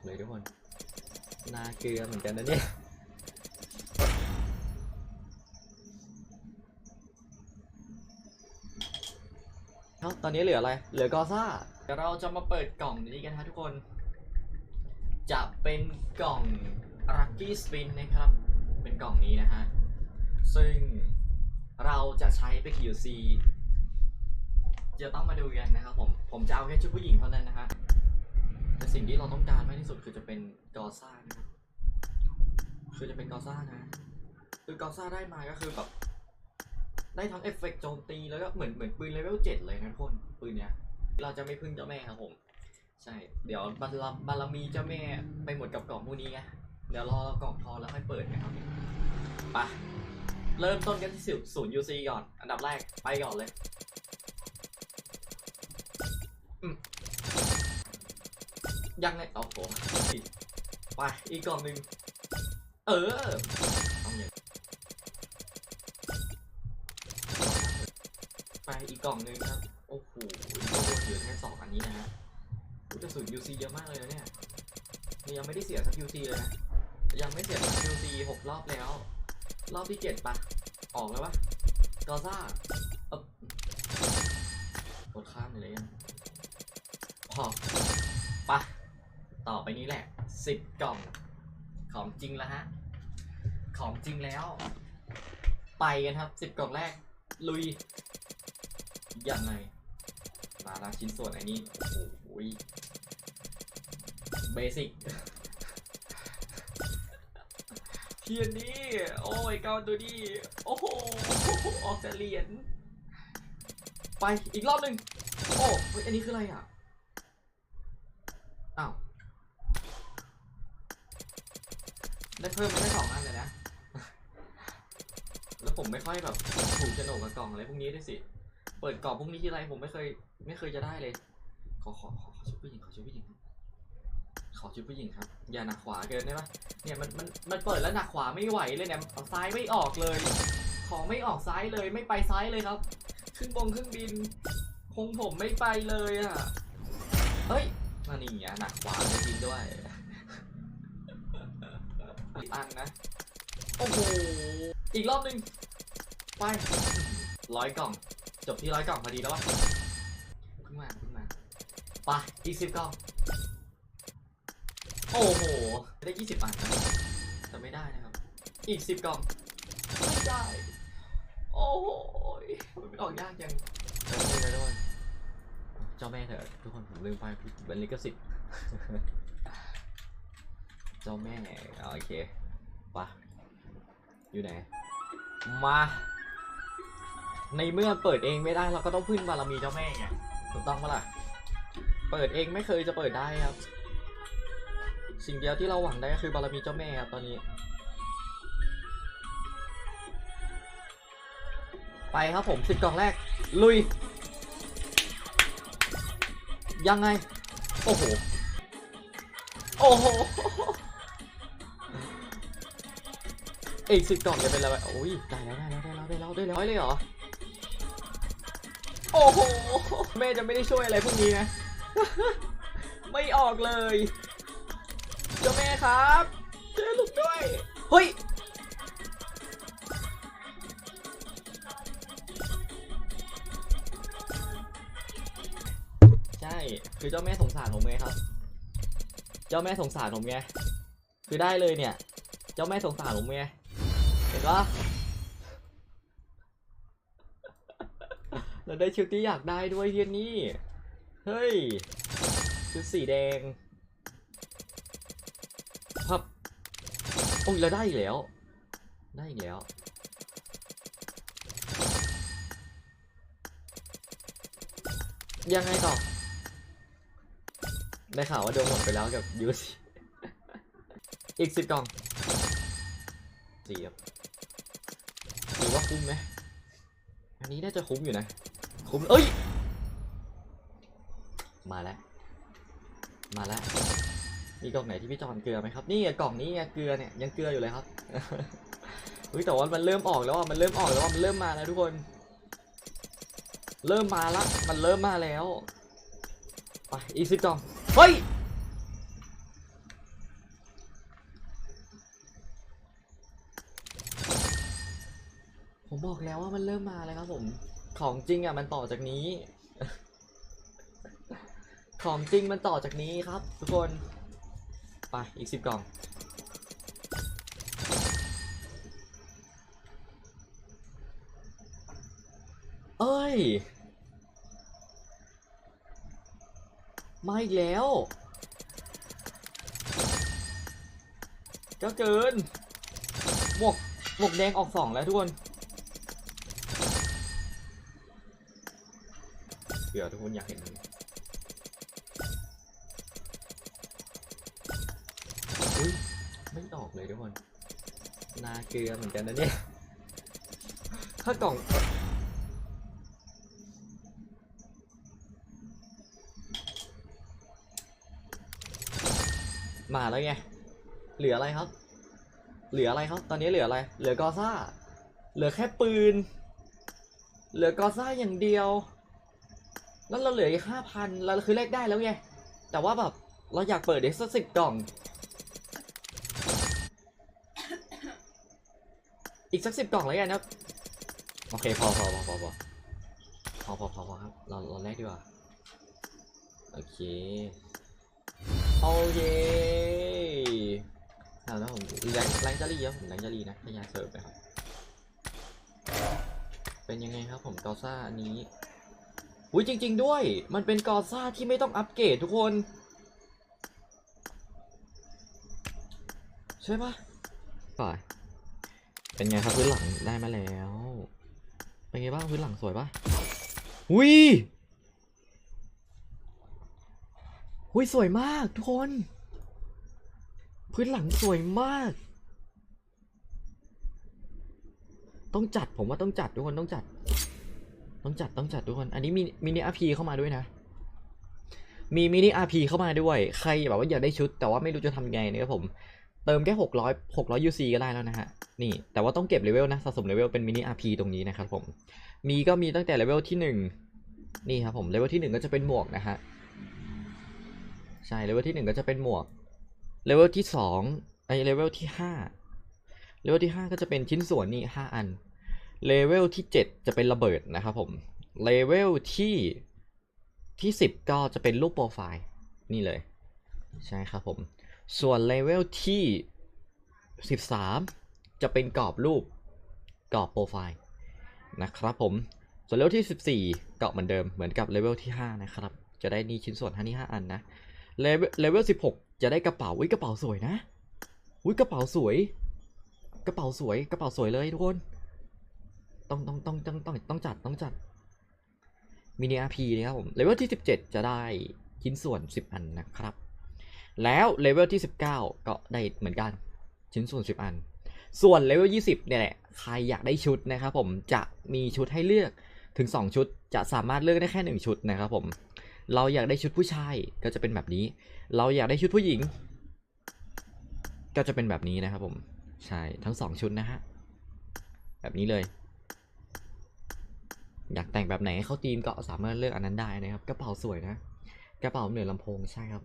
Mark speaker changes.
Speaker 1: กเลยทุกคน นาเกลือเหมือนกันนะเนี่ยครับตอนนี้เหลืออะไร เหลือกอซ่าเดี๋ยวเราจะมาเปิดกล่องนี้กันฮะทุกคน จะเป็นกล่อง Lucky Spin นนะครับ เป็นกล่องนี้นะฮะ ซึ่งเราจะใช้ไป QC จะต้องมาดูกันนะครับผม ผมจะเอาแค่ชุดผู้หญิงเท่านั้นนะฮะ แต่สิ่งที่เราต้องการมากที่สุดคือจะเป็นกอซ่านะครับคือจะเป็นกอซ่านะ คือกอซ่าได้มาก็คือแบบ ได้ทั้งเอฟเฟกต์โจมตีแล้วก็เหมือนเหมือนปืนเลเวลเจ็ดเลยนะทุกคนปืนเนี้ย เราจะไม่พึ่งเจ้าแม่ครับผม ใช่ เดี๋ยวบารมบารมีเจ้าแม่ไปหมดกับกล่องพวกนี้ไงเดี๋ยวรอกล่องทองแล้วค่อยเปิดนะครับไปเริ่มต้นกันที่ศูนย์ยูซีก่อน อันดับแรกไปก่อนเลยอืม ยังไงโอ้โหไปอีกกล่องหนึ่งเออไปอีกกล่องหนึ่งครับ โอ้โหเหลือแค่สองอันนี้นะฮะรู้จะสูญ UC เยอะมากเลยนะเนี่ยนี่ยังไม่ได้เสียสัก UC เลยนะ ยังไม่เสียสัก UC หกรอบแล้ว รอบที่เจ็ดปะออกแล้วปะกอซ่าเอ๊บกดข้ามเลยยังพอ ต่อไปนี้แหละสิบกล่องของจริงแล้วฮะ ของจริงแล้ว ไปกันครับสิบกล่องแรก ลุยยังไงมาละชิ้นส่วนอันนี้โอ้โหเบสิกเทียนนี่โอ้ยเกาตัวนี้โอ้โหออกจากเหรียญไปอีกรอบหนึ่งโอ้ยอันนี้คืออะไรอะอ้าว ได้เพิ่มมาได้สองอันเลยนะ แล้วผมไม่ค่อยแบบถูกโฉนกกับกล่องอะไรพวกนี้ด้วยสิ เปิดกล่องพวกนี้ที่ไรผมไม่เคย ไม่เคยจะได้เลยขอขอขอขอชุดผู้หญิงขอชุดผู้หญิงขอชุดผู้หญิงครับ อย่าหนักขวาเกินได้ปะเนี่ยมันมันมันเปิดแล้วหนักขวาไม่ไหวเลยเนี่ยเอาซ้ายไม่ออกเลย ของไม่ออกซ้ายเลยไม่ไปซ้ายเลยครับขึ้นบงขึ้นบิน คงผมไม่ไปเลยอะ เฮ้ยมานี่อะหนักขวาจริงด้วย อีกอันนะ โอ้โห อีกรอบหนึ่งไปร้อยกล่อง จบที่ร้อยกล่องพอดีแล้ววะเพิ่งมาเพิ่งมาไปอีกสิบกล่อง โอ้โห ได้ยี่สิบอันนะแต่ไม่ได้นะครับ อีกสิบกล่องไม่ได้ โอ้โหมันไม่ออกยากจังเออเลยทุกคนเจ้าแม่เถอะทุกคนผมลืมไปเป็นลิขสิทธิ์เจ้าแม่เอาโอเคไปะอยู่ไหน มา ในเมื่อเปิดเองไม่ได้เราก็ต้องพึ่งบารมีเจ้าแม่ไงถูกต้องปะล่ะ เปิดเองไม่เคยจะเปิดได้ครับ สิ่งเดียวที่เราหวังได้ก็คือบารมีเจ้าแม่ครับตอนนี้ ไปครับผมสิบกล่องแรก ลุย ยังไง โอ้โห โอ้โห อีกสิบกล่องจะเป็นอะไรโอ้ยได้แล้วได้แล้วได้แล้วได้แล้วได้แล้วร้อยเลยเหรอ โอ้โห แม่จะไม่ได้ช่วยอะไรพวกนี้นะ ไม่ออกเลย เจ้าแม่ครับช่วยลูกด้วย เฮ้ยใช่ คือเจ้าแม่สงสารผมไงครับ เจ้าแม่สงสารผมไง คือได้เลยเนี่ย เจ้าแม่สงสารผมไง เห็นปะเราได้ชุดที่อยากได้ด้วยเฮียนี่ เฮ้ย ชุดสีแดงครับโอ้ยเราได้อีกแล้ว ได้อีกแล้วยังไงต่อ ได้ข่าวว่าโดนหมดไปแล้วกับยูสอีกสิบกล่องสี่ครับ คุ้มไหมอันนี้น่าจะคุ้มอยู่นะ คุ้ม เอ้ย มาแล้ว มาแล้ว มีกล่องไหนที่พี่จอนเกลือไหมครับ นี่กล่องนี้เกลือเนี่ยยังเกลืออยู่เลยครับเฮ้ยแต่ว่ามันเริ่มออกแล้วอะ มันเริ่มออกแล้วอะ มันเริ่มมาแล้วทุกคน เริ่มมาละ มันเริ่มมาแล้ว ไปอีกสิบกล่อง เฮ้ย บอกแล้วว่ามันเริ่มมาแล้วครับผม ของจริงอะมันต่อจากนี้ ของจริงมันต่อจากนี้ครับ ทุกคน ไปอีกสิบกล่อง เอ้ย มาอีกแล้วเจ้าเกินหมวกหมวกแดงออกสองแล้วทุกคน เผื่อทุกคนอยากเห็นไม่ออกเลยทุกคน นาเกลือเหมือนกันนะเนี่ย ถ้ากล่อง มาแล้วไง เหลืออะไรครับ เหลืออะไรครับ ตอนนี้เหลืออะไร เหลือกอซ่า เหลือแค่ปืน เหลือกอซ่าอย่างเดียว แล้วเราเหลืออีกห้าพันเราคือเลขได้แล้วไง แต่ว่าแบบเราอยากเปิดเด็กสักสิบกล่อง อีกสักสิบกล่องแล้วกันครับ โอเคพอพอพอพอพอพอพอพอพอครับ เราเราแรกดีกว่า โอเค โอเคเอาแล้วผมแรงแรงจารีครับผมแรงจารีนะพยายามเสิร์ฟนะครับ เป็นยังไงครับผมกอซ่าอันนี้ อุ้ยจริง ๆ ด้วย มันเป็นกอซ่าที่ไม่ต้องอัปเกรดทุกคน ใช่ปะป่ะเป็นไงครับพื้นหลังได้มาแล้ว เป็นไงบ้างพื้นหลังสวยปะอุ้ยหุยสวยมากทุกคน พื้นหลังสวยมาก ต้องจัดผมว่าต้องจัดทุกคนต้องจัด ต้องจัดต้องจัดทุกคน อันนี้มีมินิอาพีเข้ามาด้วยนะ มีมินิอาพีเข้ามาด้วย ใครแบบว่าอยากได้ชุด แต่ว่าไม่รู้จะทำไงนะครับผม เติมแค่หกร้อยหกร้อยยูซีก็ได้แล้วนะฮะ นี่ แต่ว่าต้องเก็บเลเวลนะ สะสมเลเวลเป็นมินิอาพีตรงนี้นะครับผม มีก็มีตั้งแต่เลเวลที่หนึ่งนี่ครับผม เลเวลที่หนึ่งก็จะเป็นหมวกนะฮะ ใช่ เลเวลที่หนึ่งก็จะเป็นหมวก เลเวลที่สองไอเลเวลที่ห้าเลเวลที่ห้าก็จะเป็นชิ้นส่วนนี่ห้าอัน เลเวลที่เจ็ดจะเป็นระเบิดนะครับผม เลเวลที่ที่สิบก็จะเป็นรูปโปรไฟล์นี่เลย ใช่ครับผม ส่วนเลเวลที่สิบสามจะเป็นกรอบรูปกรอบโปรไฟล์นะครับผม ส่วนเลเวลที่ 14ก็เหมือนเดิมเหมือนกับเลเวลที่ 5 นะครับ จะได้นี่ชิ้นส่วนท่านี้5อันนะ เลเวลเลเวล 16 จะได้กระเป๋าอุ้ยกระเป๋าสวยนะอุ้ยกระเป๋าสวย กระเป๋าสวยกระเป๋าสวยเลยทุกคน ต้องต้องต้องต้องต้องต้องจัดต้องจัดมินิอาร์พีนะครับผมเลเวลที่ 17 จะได้ชิ้นส่วน 10 อันนะครับ แล้วเลเวลที่ 19 ก็ได้เหมือนกันชิ้นส่วน 10 อัน ส่วนเลเวล20 เนี่ยแหละใครอยากได้ชุดนะครับผมจะมีชุดให้เลือกถึง 2 ชุดจะสามารถเลือกได้แค่ 1 ชุดนะครับผมเราอยากได้ชุดผู้ชายก็จะเป็นแบบนี้ เราอยากได้ชุดผู้หญิง ก็จะเป็นแบบนี้นะครับผมใช่ทั้ง 2 ชุดนะฮะแบบนี้เลย อยากแต่งแบบไหนให้เข้าธีมก็สามารถเลือกอันนั้นได้นะครับ กระเป๋าสวยนะ กระเป๋าเหนือลำโพงใช่ครับ